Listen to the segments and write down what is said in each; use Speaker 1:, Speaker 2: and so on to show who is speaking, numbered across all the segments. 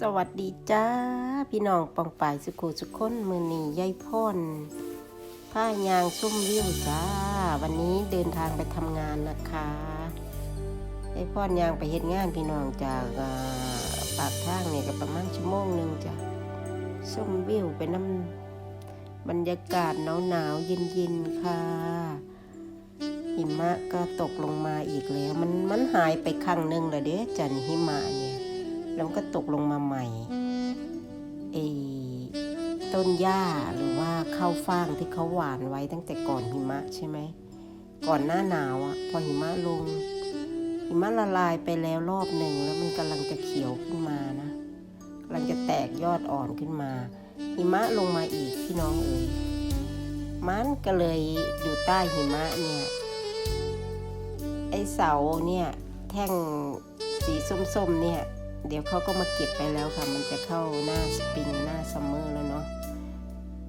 Speaker 1: สวัสดีจ้า พี่น้องปองป่ายสุขุสุขคนมือนียายพ่นผ้ายางซุ่มวิวจ้า วันนี้เดินทางไปทำงานนะคะยายพ่นยางไปเฮ็ดงานพี่น้องจากปากทางเนี่ยก็ประมาณชั่วโมงหนึ่งจ้ะซุ่มวิวไปน้ำบรรยากาศหนาวหนาวเย็นเย็นๆค่ะหิมะก็ตกลงมาอีกแล้ว มันมันหายไปครั้งหนึ่งแล้วเด้จันหิมะเนี่ย แล้วก็ตกลงมาใหม่เอต้นหญ้าหรือว่าข้าวฟ่างที่เขาหวานไว้ตั้งแต่ก่อนหิมะใช่ไหมก่อนหน้าหนาวอะพอหิมะลง หิมะละลายไปแล้วรอบหนึ่งแล้วมันกำลังจะเขียวขึ้นมานะกำลังจะแตกยอดอ่อนขึ้นมา หิมะลงมาอีกพี่น้องเอ๋ยมันก็เลยอยู่ใต้หิมะเนี่ยไอเสาเนี่ยแท่งสีส้มๆเนี่ย เดี๋ยวเขาก็มาเก็บไปแล้วค่ะ มันจะเข้าหน้าสปริงหน้าซัมเมอร์แล้วเนาะ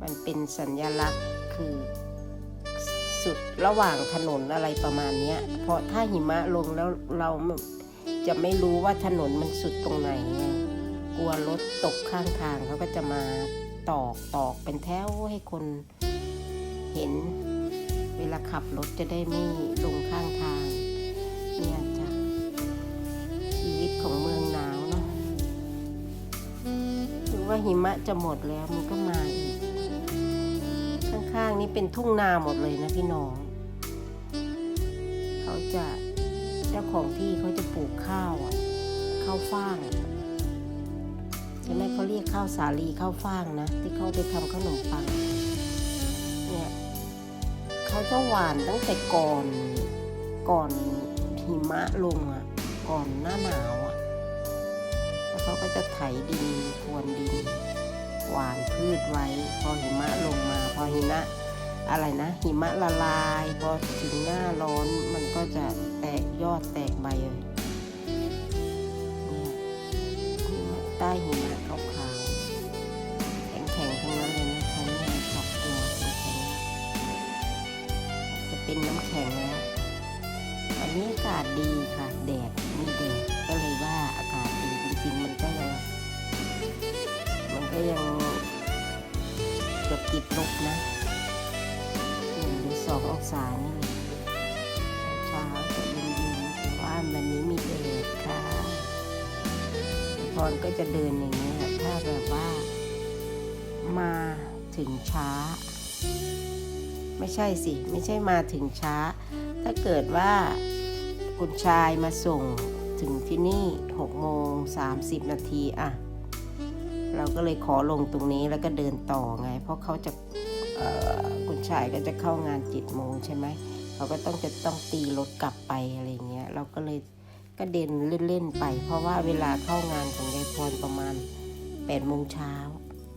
Speaker 1: มันเป็นสัญลักษณ์คือ สุดระหว่างถนนอะไรประมาณนี้เพราะถ้าหิมะลงแล้วเราจะไม่รู้ว่าถนนมันสุดตรงไหนไงกลัวรถตกข้างทางเขาก็จะมาตอกตอกเป็นแถวให้คนเห็น เวลาขับรถจะได้ไม่ลงข้างทาง ว่าหิมะจะหมดแล้วมันก็มาอีก ข้างๆนี้เป็นทุ่งนาหมดเลยนะพี่น้อง เขาจะเจ้าของที่เขาจะปลูกข้าวอะข้าวฟ่างใช่ไหมเขาเรียกข้าวสาลีข้าวฟ่างนะ ที่เขาไปทำขนมปังเนี่ยเขาจะหวานตั้งแต่ก่อนก่อนหิมะลงอะก่อนหน้าหนาว จะไถดินพรวนดิน หวานพืชไว้ พอหิมะลงมา พอหิมะอะไรนะ หิมะละลาย พอถึงหน้าร้อนมันก็จะแตกยอดแตกใบเลยเนี่ยหิมะใต้หิมะขาวๆแข็งๆทั้งนั้นเลยนะคะเนี่ยจับตัวแข็งๆจะเป็นน้ำแข็งแล้ววันนี้อากาศดีค่ะแดด รือสององศานี่แหละเช้าจะเย็นๆแต่ว่าวันนี้มีแดดค่ะพรก็จะเดินอย่างนี้ยถ้าแบบว่ามาถึงช้า ไม่ใช่สิ ไม่ใช่มาถึงช้า ถ้าเกิดว่าคุณชายมาส่งถึงที่นี่6โมง30 นาทีอะเราก็เลยขอลงตรงนี้แล้วก็เดินต่อไง เพราะเขาจะ คุณชายก็จะเข้างาน7โมงใช่ไหมเขาก็ต้องจะต้องตีรถกลับไปอะไรเงี้ยเราก็เลยก็เดินเล่นๆไป เพราะว่าเวลาเข้างานของยายพรประมาณ8โมงเช้า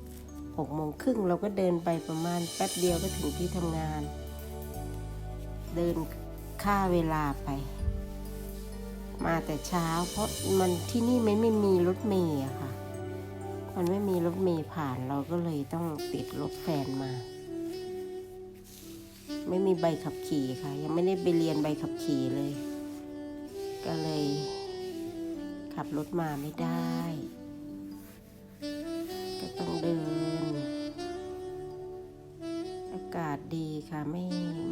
Speaker 1: 6โมงครึ่งเราก็เดินไปประมาณแป๊บเดียวก็ถึงที่ทำงาน เดินค่าเวลาไป มาแต่เช้า เพราะมันที่นี่ไม่ไม่มีรถเมย์อะค่ะ มันไม่มีรถเมย์ผ่านเราก็เลยต้องติดรถแฟนมา ไม่มีใบขับขี่ค่ะ ยังไม่ได้ไปเรียนใบขับขี่เลย ก็เลย ขับรถมาไม่ได้ ก็ต้องเดิน อากาศดีค่ะไม่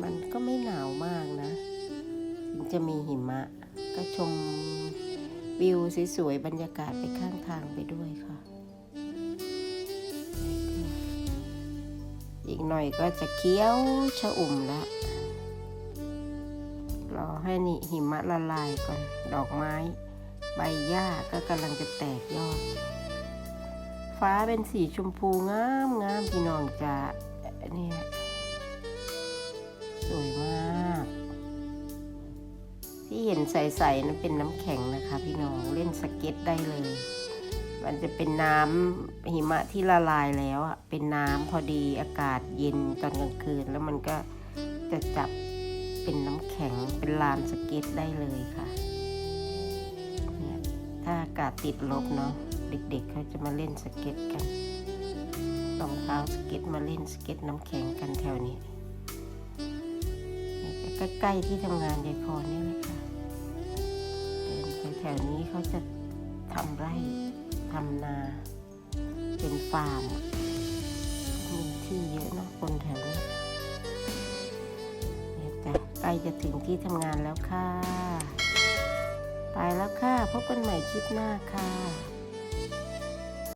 Speaker 1: มันก็ไม่หนาวมากนะถึงจะมีหิมะ ก็ชมวิวสวยๆบรรยากาศไปข้างทางไปด้วยค่ะ อีกหน่อยก็จะเคี้ยวชะอุ่มแล้วรอให้นี่หิมะละลายก่อน ดอกไม้ ใบหญ้าก็กำลังจะแตกยอด ฟ้าเป็นสีชมพูงามงามพี่น้องจะเนี่ยสวยมาก ที่เห็นใสๆนั้นเป็นน้ำแข็งนะคะ พี่น้องเล่นสเก็ตได้เลย มันจะเป็นน้ำหิมะที่ละลายแล้วอะเป็นน้ำพอดีอากาศเย็นตอนกลางคืน แล้วมันก็จะจับเป็นน้ำแข็งเป็นลานสเก็ตได้เลยค่ะเนี่ยถ้าอากาศติดลบเนาะเด็กๆเขาจะมาเล่นสเก็ตกันรองเท้าสเก็ตมาเล่นสเก็ตน้ำแข็งกันแถวนี้ใกล้ๆที่ทำงานยายพรนี่แหละค่ะเดินไปแถวนี้เขาจะ ทำไร่ทำนา เป็นฟาร์มมีที่เยอะเนาะคนแถวนี้เนี่ยจ้ะใกล้จะถึงที่ทำงานแล้วค่ะ ไปแล้วค่ะ พบกันใหม่คลิปหน้าค่ะ